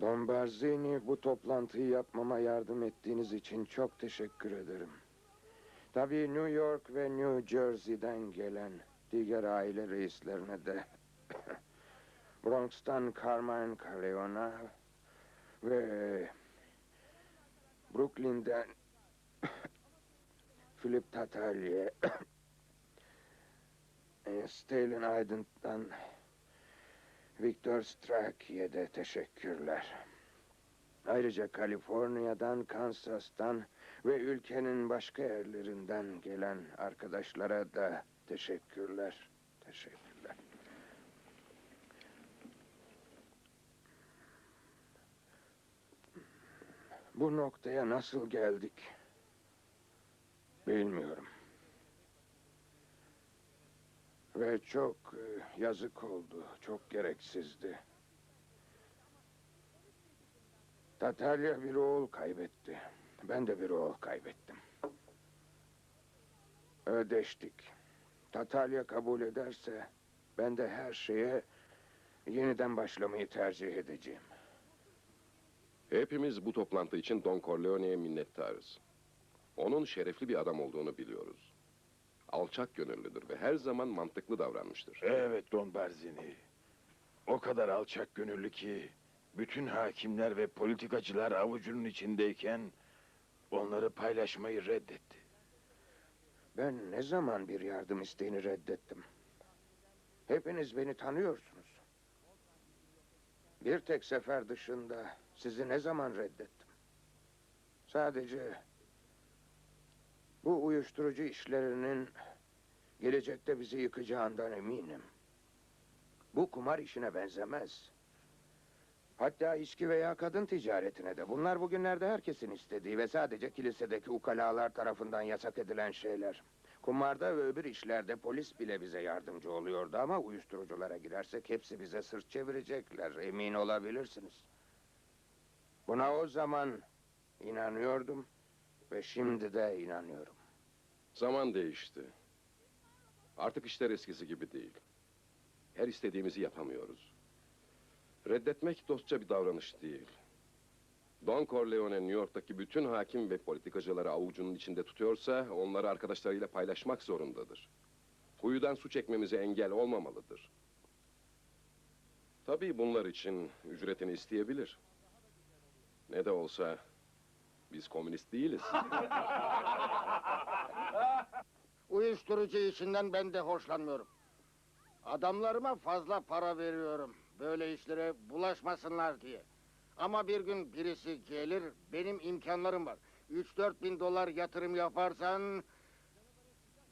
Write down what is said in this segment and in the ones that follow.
Bombarzini bu toplantıyı yapmama yardım ettiğiniz için çok teşekkür ederim. Tabii New York ve New Jersey'den gelen diğer aile reislerine de Bronx'tan Carmine Corleone'a ve Brooklyn'den Philip Tatalye e, Stalen Aydın'dan Victor Straki'ye de teşekkürler. Ayrıca Kaliforniya'dan, Kansas'tan ve ülkenin başka yerlerinden gelen arkadaşlara da teşekkürler. Teşekkürler. Bu noktaya nasıl geldik? Bilmiyorum. Ve çok e, yazık oldu. Çok gereksizdi. Tatalya bir oğul kaybetti. Ben de bir oğul kaybettim. Ödeştik. Tatalya kabul ederse ben de her şeye yeniden başlamayı tercih edeceğim. Hepimiz bu toplantı için Don Corleone'ye minnettarız. Onun şerefli bir adam olduğunu biliyoruz. Alçak gönüllüdür ve her zaman mantıklı davranmıştır. Evet Don Barzini. O kadar alçak gönüllü ki bütün hakimler ve politikacılar avucunun içindeyken onları paylaşmayı reddetti. Ben ne zaman bir yardım isteğini reddettim? Hepiniz beni tanıyorsunuz. Bir tek sefer dışında sizi ne zaman reddettim? Sadece bu uyuşturucu işlerinin gelecekte bizi yıkacağından eminim. Bu kumar işine benzemez. Hatta içki veya kadın ticaretine de. Bunlar bugünlerde herkesin istediği ve sadece kilisedeki ukalalar tarafından yasak edilen şeyler. Kumarda ve öbür işlerde polis bile bize yardımcı oluyordu ama uyuşturuculara girersek hepsi bize sırt çevirecekler. Emin olabilirsiniz. Buna o zaman inanıyordum ve şimdi de inanıyorum. Zaman değişti. Artık işler eskisi gibi değil. Her istediğimizi yapamıyoruz. Reddetmek dostça bir davranış değil. Don Corleone New York'taki bütün hakim ve politikacıları avucunun içinde tutuyorsa onları arkadaşlarıyla paylaşmak zorundadır. Huyudan su çekmemize engel olmamalıdır. Tabii bunlar için ücretini isteyebilir. Ne de olsa biz komünist değiliz. Uyuşturucu işinden ben de hoşlanmıyorum. Adamlarıma fazla para veriyorum. Böyle işlere bulaşmasınlar diye. Ama bir gün birisi gelir, benim imkanlarım var. 3-4 bin dolar yatırım yaparsan...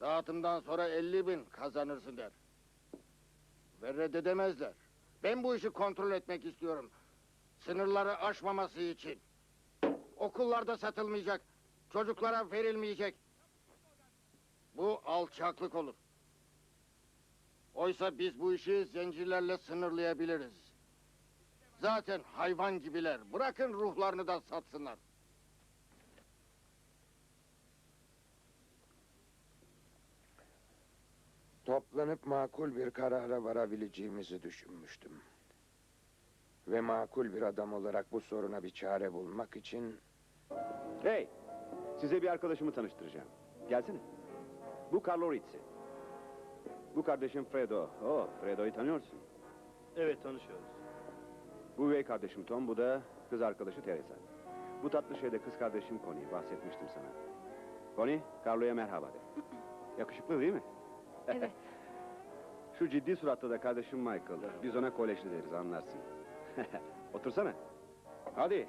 ...dağıtımdan sonra 50 bin kazanırsın der. Ve reddedemezler. Ben bu işi kontrol etmek istiyorum. Sınırları aşmaması için. Okullarda satılmayacak, çocuklara verilmeyecek. Bu alçaklık olur. Oysa biz bu işi zincirlerle sınırlayabiliriz. Zaten hayvan gibiler. Bırakın ruhlarını da satsınlar. Toplanıp makul bir karara varabileceğimizi düşünmüştüm. Ve makul bir adam olarak bu soruna bir çare bulmak için Hey, size bir arkadaşımı tanıştıracağım. Gelsene. Bu Carlo Rizzi. Bu kardeşim Fredo. Oh, Fredo'yu tanıyorsun. Evet tanışıyoruz. Bu üvey kardeşim Tom, bu da kız arkadaşı Teresa. Bu tatlı şeyde kız kardeşim Connie, bahsetmiştim sana. Connie, Carlo'ya merhaba de. Yakışıklı değil mi? Evet. Şu ciddi suratlı da kardeşim Michael. Biz ona kolejli deriz, anlarsın. Otursana. Hadi,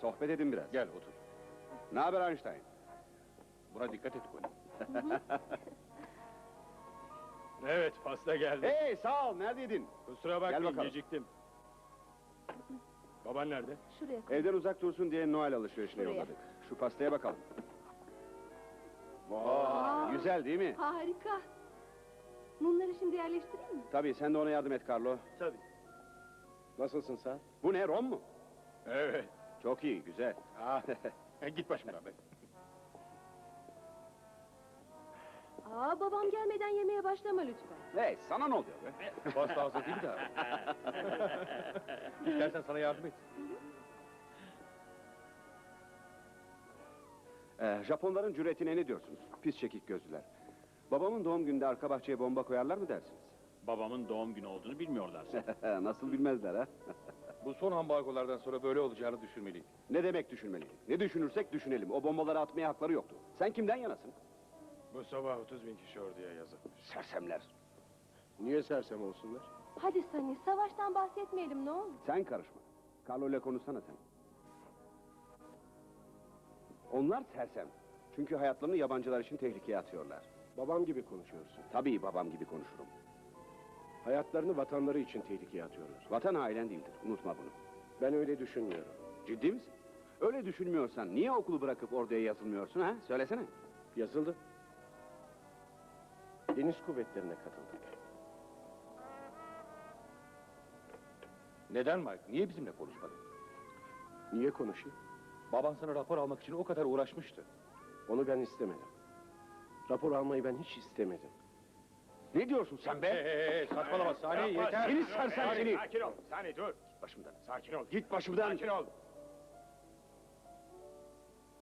sohbet edin biraz. Gel otur. Ne haber Einstein? Buna dikkat et Connie. Evet pasta geldi. Hey, sağ ol, neredeydin? Kusura bakmayın bakalım. geciktim. Baban nerede? Şuraya koy. Evden uzak dursun diye Noel alışverişine Şuraya. yolladık. Şu pastaya bakalım. Aa. Güzel değil mi? Harika. Mumları şimdi yerleştireyim mi? Tabii sen de ona yardım et Carlo. Tabii. Nasılsın sen? Bu ne rom mu? Evet. Çok iyi güzel. Ah, git başımdan be. Aa babam gelmeden yemeye başlama lütfen. Hey sana ne oluyor be? Pasta hazır değil daha. İstersen sana yardım et. Ee, Japonların cüretine ne diyorsunuz? Pis çekik gözlüler. Babamın doğum gününde arka bahçeye bomba koyarlar mı dersiniz? Babamın doğum günü olduğunu bilmiyorlar. Nasıl bilmezler ha? Bu son ambargolardan sonra böyle olacağını düşünmeliydik. Ne demek düşünmeliydik? Ne düşünürsek düşünelim. O bombaları atmaya hakları yoktu. Sen kimden yanasın? Bu sabah 30 bin kişi orduya yazılmış. Sersemler. Niye sersem olsunlar? Hadi Sani, savaştan bahsetmeyelim ne olur. Sen karışma. Carlo ile konuşsana sen. Onlar sersem. Çünkü hayatlarını yabancılar için tehlikeye atıyorlar. Babam gibi konuşuyorsun. Tabii babam gibi konuşurum. Hayatlarını vatanları için tehlikeye atıyorlar. Vatan ailen değildir. Unutma bunu. Ben öyle düşünmüyorum. Ciddi misin? Öyle düşünmüyorsan niye okulu bırakıp orduya yazılmıyorsun ha? Söylesene. Yazıldı. Deniz kuvvetlerine katıldık. Neden Mike? Niye bizimle konuşmadın? Niye konuşayım? Baban sana rapor almak için o kadar uğraşmıştı. Onu ben istemedim. Rapor almayı ben hiç istemedim. Ne diyorsun sen be? Hey hey hey saçmalama Sani yeter. Seni sersem seni. Sakin ol. Sani dur. Başımdan. Sakin ol. Git başımdan. Sakin ol.